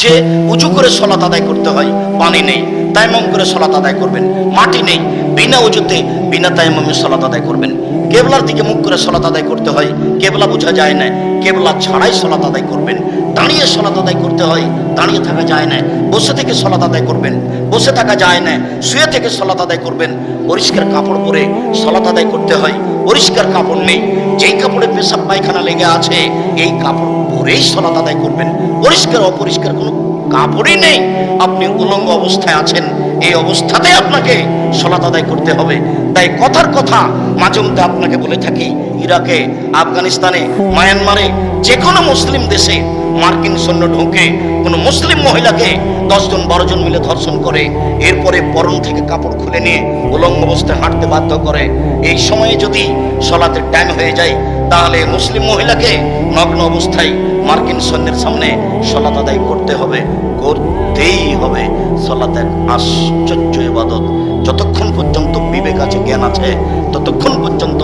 যে উঁচু করে সলাত আদায় করতে হয়, পানি নেই, তাইমম করে সলাত আদায় করবেন, মাটি নেই, বিনা উজুতে বিনা তাইমমে সলাত আদায় করবেন। কেবলার দিকে মুখ করে সলাত আদায় করতে হয়, কেবলা বোঝা যায় না, কেবলা ছাড়াই সলাত আদায় করবেন। দাঁড়িয়ে সলাত আদায় করতে হয়, দাঁড়িয়ে থাকা যায় না, বসে থেকে সলাত আদায় করবেন, বসে থাকা যায় না, শুয়ে থেকে সলাত আদায় করবেন। পরিষ্কার কাপড় পরে সলাত আদায় করতে হয়, পরিষ্কার কাপড় নেই যেই কাপড়ে পেশাব পায়খানা লেগে আছে, এই কাপড় পরেই সলাত আদায় করবেন। পরিষ্কার অপরিষ্কার, কোনো কাপড়ই নেই। আপনি উলঙ্গ অবস্থায় আছেন, এই অবস্থাতে আপনাকে সলাত আদায় করতে হবে। তাই কথার কথা মাঝে মধ্যে আপনাকে বলে থাকি, ইরাকে, আফগানিস্তানে, মায়ানমারে যে কোনো মুসলিম দেশে মার্কিন সৈন্য ঢুকে কোনো মুসলিম মহিলাকে দশজন বারো জন মিলে ধর্ষণ করে, এরপরে পরন থেকে কাপড় খুলে নিয়ে উলঙ্গ অবস্থায় হাঁটতে বাধ্য করে। এই সময়ে যদি সলাতের টাইম হয়ে যায়, তাহলে মুসলিম মহিলাকে নগ্ন অবস্থায় মার্কিন সৈন্যের সামনে সলাত আদায় করতে হবে, করতেই হবে। সলাতের আশ্চর্য ইবাদত। যতক্ষণ পর্যন্ত বিবেক আছে জ্ঞান আছে ততক্ষণ পর্যন্ত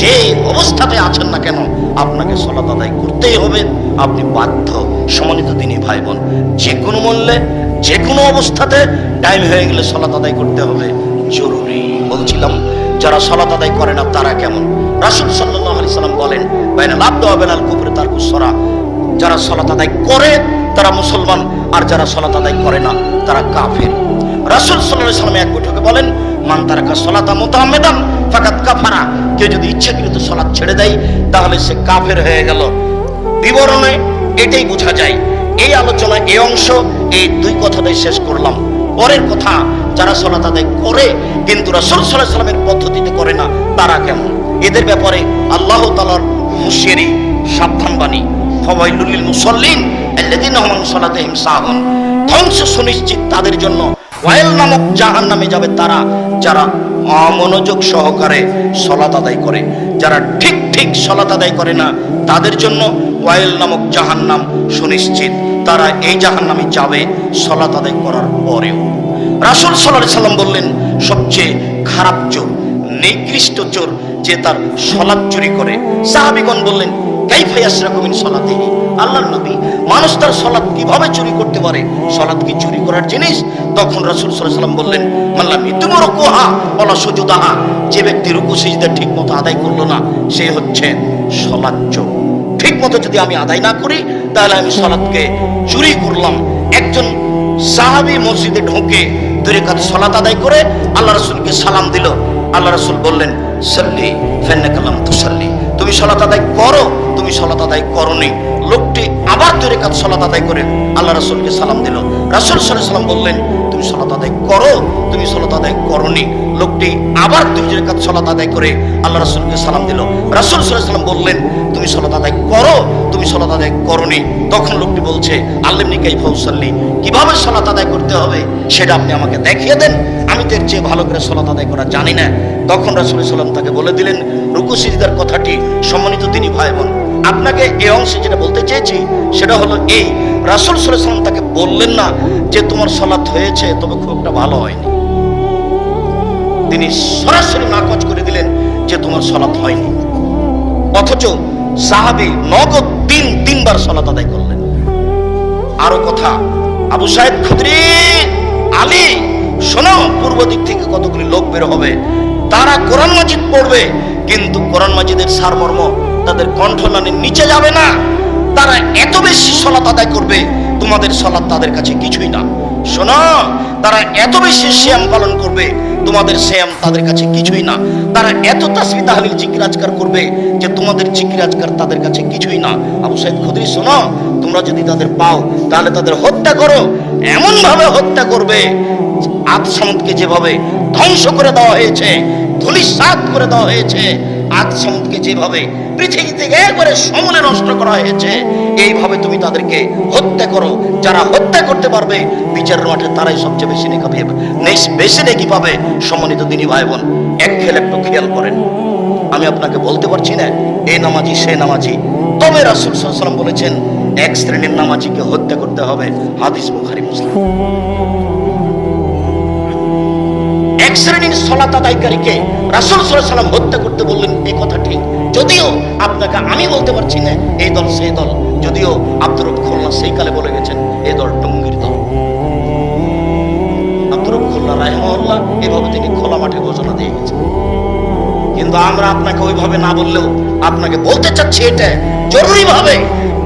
যে অবস্থাতে আছেন না কেন, আপনাকে সলাত আদায় করতেই হবে। আপনি বাধ্য সমানিত দিনই ভাই বোন যে কোনো মূল্যে যে কোনো অবস্থাতে টাইম হয়ে গেলে সলাত আদায় করতে হবে। জরুরি বলছিলাম, যারা সলাত আদায় করে না, তারা কেমন? রাসুল সাল্লাহ আলি সাল্লাম বলেন, বাইনা লাভ দেওয়া বেলাল কুপুরে তার কুসরা। যারা সলাত আদায় করে, তারা মুসলমান, আর যারা সলাত আদায় করে না, তারা কাফের। রাসুল সাল্লাহ সাল্লাম এক বৈঠকে বলেন শেষ করলাম। পরের কথা, যারা সলাত আদায় করে, কিন্তু রাসুল পদ্ধতিতে করে না, তারা কেমন? এদের ব্যাপারে আল্লাহ তালার সাবধান বাণী ফবাইলুল মুসল্লিন ধ্বংস সুনিশ্চিত তাদের জন্য ওয়াইল নামক জাহান নামে যাবে তারা যারা অমনোযোগ সহকারে সলাত আদায় করে, যারা ঠিক ঠিক সলাত আদায় করে না, তাদের জন্য ওয়াইল নামক জাহান্নাম সুনিশ্চিত। তারা এই জাহান্নামে যাবে সলাত আদায় করার পরেও। রাসূল আলাইহি সাল্লাম বললেন, সবচেয়ে খারাপ চোর, নিকৃষ্ট চোর যে তার সলাৎ চুরি করে। সাহাবীগণ বললেন কাইফা আদায় করল না, সে হচ্ছে যদি আমি আদায় না করি, তাহলে আমি সলাৎকে চুরি করলাম। একজন সাহাবী মসজিদে ঢুকে দুই রেখাত সলাত আদায় করে আল্লাহ রসুলকে সালাম দিল। আল্লাহ রসুল বললেন, সাল্লি ফেন্নে কালাম তুসাল্লি। তুমি সলাত আদায় করো, তুমি সলাত আদায় করনি। লোকটি আবার দুই রেখাত সলাত আদায় করে আল্লাহ রাসুলকে সালাম দিল। রাসুল সাল্লাহ সাল্লাম বললেন, তুমি সলাত আদায় করো, তুমি সলাত আদায় করনি। লোকটি আবার দুই রেখাত সলাত আদায় করে আল্লাহ রাসুলকে সালাম দিল। রাসুল সাল্লাহ সাল্লাম বললেন, তুমি সলাত আদায় করো তুমি সলাত আদায় করনি। তখন লোকটি বলছে, আল্লিমনি কাই ফৌসাল্লি কীভাবে সলাত আদায় করতে হবে? সেটা আপনি আমাকে দেখিয়ে দেন। আমি তো চেয়ে ভালো করে সলাত আদায় করা জানি না। তখন রাসুল সাল্লাম তাকে বলে দিলেন, রুকু সিজদার কথাটি সম্মানিত তিনি ভাই বোন আপনাকে এই অংশে যেটা বলতে চেয়েছি, সেটা হলো এই, রাসুল সাল্লাম তাকে বললেন না যে তোমার সলাৎ হয়েছে, তবে খুব একটা ভালো হয়নি। তিনি সরাসরি নাকচ করে দিলেন যে তোমার সলাৎ হয়নি। অথচ সাহাবি নগদ তিন, তিনবার সলাত আদায় করলেন। আরও কথা, আবু সাহেব খুদরি, আলী, শোনো, পূর্ব দিক থেকে কতগুলি লোক বের হবে, তারা কোরআন মাজিদ পড়বে, কিন্তু কোরআন মাজিদের সারমর্ম তাদের কণ্ঠনানের নিচে যাবে না। তারা এত বেশি সলাত আদায় করবে, তোমাদের সলাৎ তাদের কাছে কিছুই না। শোনো, তারা এত বেশি শ্যাম পালন করবে তোমাদের শ্যাম তাদের কাছে কিছুই না। তারা এত তাসমি তাহলিল জিকিরাজকার করবে যে তোমাদের জিকিরাজকার তাদের কাছে কিছুই না। আবু সাইদ খুদরি, শোনো, তোমরা যদি তাদের পাও, তাহলে তাদের হত্যা করো। এমন ভাবে হত্যা করবে। সামুদকে যেভাবে ধ্বংস করে দেওয়া হয়েছে, ধুলিসাৎ করে দেওয়া হয়েছে আদ সামুদকে যেভাবে পৃথিবী একবারে সমলে নষ্ট করা হয়েছে, এইভাবে তুমি তাদেরকে হত্যা করো। যারা হত্যা করতে পারবে বিচারের মাঠে তারাই সবচেয়ে বেশি নেকি পাবে বেশি নেকি পাবে সম্মানিত দিনী ভাই বোন এক খেলে একটু খেয়াল করেন। আমি আপনাকে বলতে পারছি না এই নামাজি, সে নামাজি। তবে রাসুল সাল্লাম বলেছেন, এক শ্রেণির নামাজিকে হত্যা করতে হবে, হাদিস বুখারি, মুসলিম। ব্যক্তির সলাত আদায়কারীকে রাসুল সাল্লাম হত্যা করতে বললেন এই কথা ঠিক। যদিও আপনাকে আমি বলতে পারছি না, এই দল সেই দল। যদিও আব্দুর খুলনা সেই কালে বলে গেছেন এই দল টঙ্গির দল। আব্দুর খুলনা রাহেমহল্লা এভাবে তিনি খোলা মাঠে ঘোষণা দিয়ে গেছেন। কিন্তু আমরা আপনাকে ওইভাবে না বললেও আপনাকে বলতে চাচ্ছি এটা জরুরিভাবে।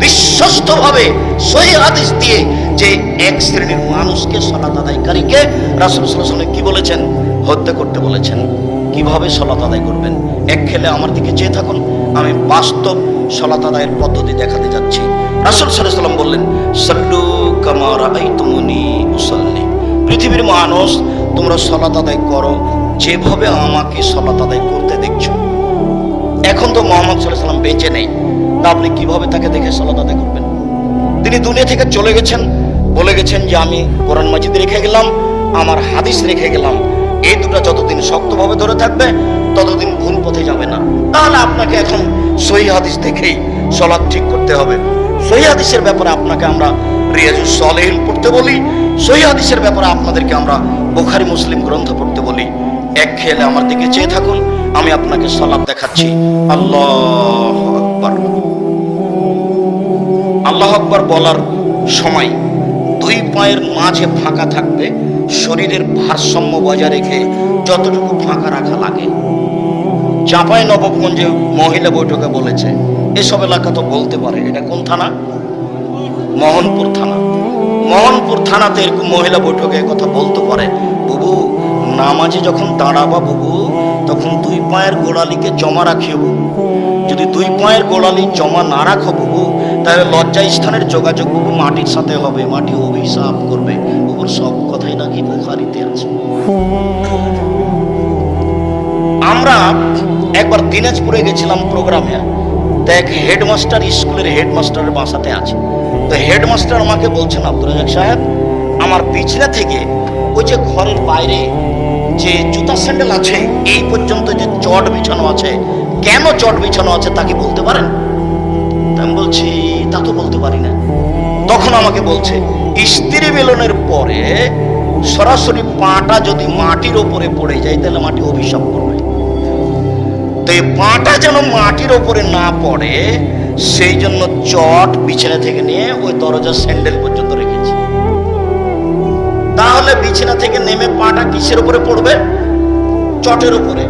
বিশ্বস্তভাবে সহি হাদিস দিয়ে যে এক শ্রেণির মানুষকে সলাত আদায়কারীকে রাসুল সাল্লাল্লাহু কি বলেছেন? হত্যা করতে বলেছেন। কীভাবে সলাত আদায় করবেন? এক খেলে আমার দিকে চেয়ে থাকুন। আমি বাস্তব সলাত আদায়ের পদ্ধতি দেখাতে যাচ্ছি। রাসুল সাল্লাম বললেন, সাল্লু কামার আইতুমুনি উসাল্লি। পৃথিবীর মানুষ, তোমরা সলাত আদায় করো, যেভাবে আমাকে সলাত আদায় করতে দেখছ। এখন তো মোহাম্মদ সাল্লাহ সাল্লাম বেঁচে নেই। তা আপনি কীভাবে তাকে দেখে সলাত আদায় করবেন? তিনি দুনিয়া থেকে চলে গেছেন, বলে গেছেন যে আমি কোরআন মাজিদ রেখে গেলাম, আমার হাদিস রেখে গেলাম। এই দুটো যতদিন শক্তভাবে ধরে থাকবে, ততদিন ভুল পথে যাবে না। তাহলে আপনাকে এখন সহি হাদিস দেখেই সলাৎ ঠিক করতে হবে। সহি হাদিসের ব্যাপারে আপনাকে আমরা রিয়াজুস সলেহিন পড়তে বলি, সহি হাদিসের ব্যাপারে আপনাদেরকে আমরা বোখারি মুসলিম গ্রন্থ পড়তে বলি। এক খেলে আমার দিকে চেয়ে থাকুন, আমি আপনাকে সলাপ দেখাচ্ছি। আল্লাহ আল্লাহ আকবার বলার সময় দুই পায়ের মাঝে ফাঁকা থাকবে শরীরের ভারসাম্য বজায় রেখে যতটুকু ফাঁকা রাখা লাগে। চাঁপাই নবগঞ্জে মহিলা বৈঠকে বলেছে, এসব এলাকা তো বলতে পারে, এটা কোন থানা? মোহনপুর থানা। মোহনপুর থানাতে এরকম মহিলা বৈঠকে কথা বলতে পারে, বুবু, নামাজে যখন দাঁড়াবা বুবু, তখন দুই পায়ের গোড়ালিকে জমা রাখিও বুবু। যদি দুই পায়ের গোড়ালি জমা না রাখো বুবু তাহলে লজ্জা স্থানের যোগাযোগ বুবু মাটির সাথে হবে, মাটি অভিশাপ করবে। বুবুর সব কথাই নাকি বুখারিতে আছে। আমরা একবার দিনাজপুরে গেছিলাম প্রোগ্রামে। দেখ, হেডমাস্টার স্কুলের হেডমাস্টারের বাসাতে আছে। তো হেডমাস্টার আমাকে বলছেন আব্দুল রাজাক সাহেব, আমার বিছনা থেকে ওই যে ঘরের বাইরে যে জুতা স্যান্ডেল আছে, এই পর্যন্ত যে চট বিছানো আছে, কেন চট বিছানো আছে তাকে বলতে পারেন? আমি বলছি তা তো বলতে পারি না। তখন আমাকে বলছে, স্ত্রী মিলনের পরে সরাসরি পাটা যদি মাটির ওপরে পড়ে যায়, তাহলে মাটি অভিশাপ করবে। তো এই পাটা যেন মাটির ওপরে না পড়ে, সেই জন্য চট বিছানা থেকে নিয়ে ওই দরজার স্যান্ডেল পর্যন্ত রেখেছি। তাহলে বিছানা থেকে নেমে পাটা কিসের উপরে পড়বে? চটের উপরে।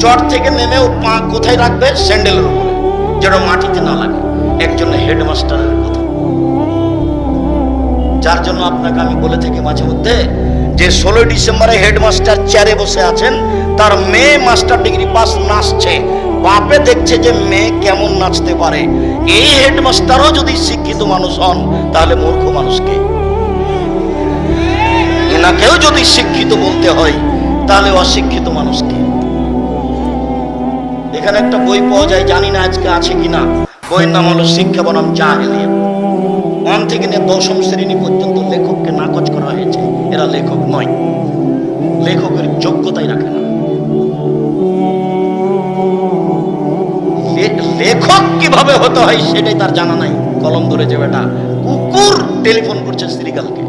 চট থেকে নেমে ও পা কোথায় রাখবে? স্যান্ডেলের উপরে, যেন মাটিতে না লাগে। একজন হেডমাস্টারের কথা যার জন্য আপনাকে আমি বলে থাকি মাঝে মধ্যে যে, ষোলোই ডিসেম্বরে হেডমাস্টার চেয়ারে বসে আছেন, তার মেয়ে মাস্টার ডিগ্রি পাস নাচছে। বাপে দেখছে যে মেয়ে কেমন নাচতে পারে। এই হেডমাস্টারও যদি শিক্ষিত মানুষ হন, তাহলে মূর্খ মানুষকে এনাকেও যদি শিক্ষিত বলতে হয়, তাহলে অশিক্ষিত মানুষকে এখানে একটা বই পাওয়া যায়, জানি না আজকে আছে কিনা। বইয়ের নাম হলো, শিক্ষা বনাম জাহেলিয়া ওয়ান থেকে নিয়ে দশম শ্রেণি পর্যন্ত লেখককে নাকচ করা হয়েছে। এরা লেখক নয়। লেখকের যোগ্যতাই রাখে না। লেখক কীভাবে হতে হয় সেটাই তার জানা নাই। কলম ধরে যে বেটা কুকুর টেলিফোন করছে শ্রীকালকে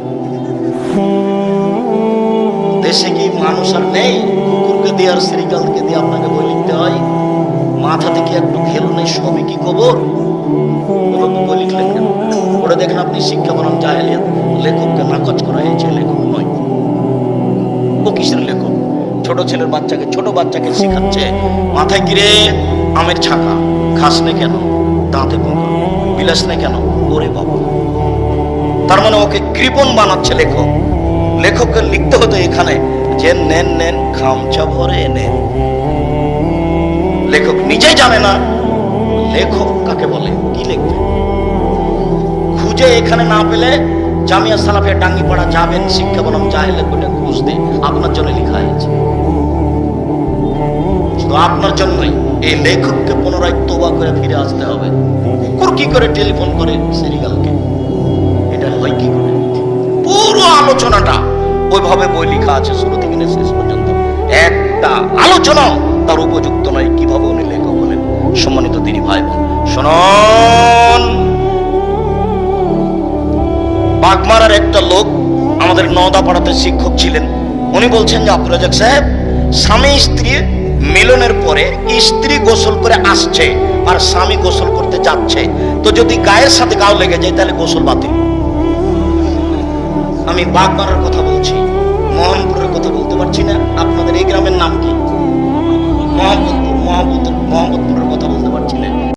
দেশে কি মানুষ আর নেই? কুকুরকে দিয়ে আর শ্রীকালকে দিয়ে আপনাকে বই লিখতে হয়? মাথাতে থেকে একটু খেলো নেই, সবই কি কবর বই লিখলেন কেন? ওটা দেখেন আপনি শিক্ষা বনাম জাহেলিয়াত। লেখককে নাকচ করা হয়েছে লেখক নয়। ও কিসের লেখক? ছোট ছেলের বাচ্চাকে, ছোট বাচ্চাকে শেখাচ্ছে। মাথায় গিরে আমের ছাকা। খাস নে কেন? দাঁতে পোকা। বিলাস নে কেন? ওরে বাবা। তার মানে ওকে কৃপণ বানাচ্ছে লেখক। লেখককে লিখতে হতো এখানে যে নেন নেন, খামচা ভরে নেন। লেখক নিজেই জানে না। লেখক কাকে বলে? কি লিখবে খুঁজে এখানে না পেলে জামিয়া সালাফিয়া ডাঙ্গিপাড়া যাবেন, শিক্ষা বনাম জাহেলের বইটা খুঁজতে আপনার জন্য লেখা হয়েছে। শুধু আপনার জন্যই, এই লেখককে পুনরায় তোবা করে ফিরে আসতে হবে। কুকুর কি করে টেলিফোন করে? সিরিগালকে। এটা হয় কি করে? পুরো আলোচনাটা ওইভাবে বই লেখা আছে, শুরু থেকে শেষ পর্যন্ত। একটা আলোচনা তার উপযুক্ত নয়। কীভাবে উনি লেখক হলেন? সম্মানিত তিনি ভাই বোন শোনন। বাগমারার একটা লোক আমাদের নওদা পাড়াতে শিক্ষক ছিলেন। উনি বলছেন যে আব্দুল রাজাক সাহেব, স্বামী স্ত্রী মিলনের পরে স্ত্রী গোসল করে আসছে আর স্বামী গোসল করতে যাচ্ছে। তো যদি গায়ের সাথে গাও লেগে যায়, তাহলে গোসল বাতিল। আমি বাগমারার কথা মহানপুরের কথা বলতে পারছি না। আপনাদের এই গ্রামের নাম কি? মহাবুদ্ধ মহাবুদ্ধ মোহাম্মদপুর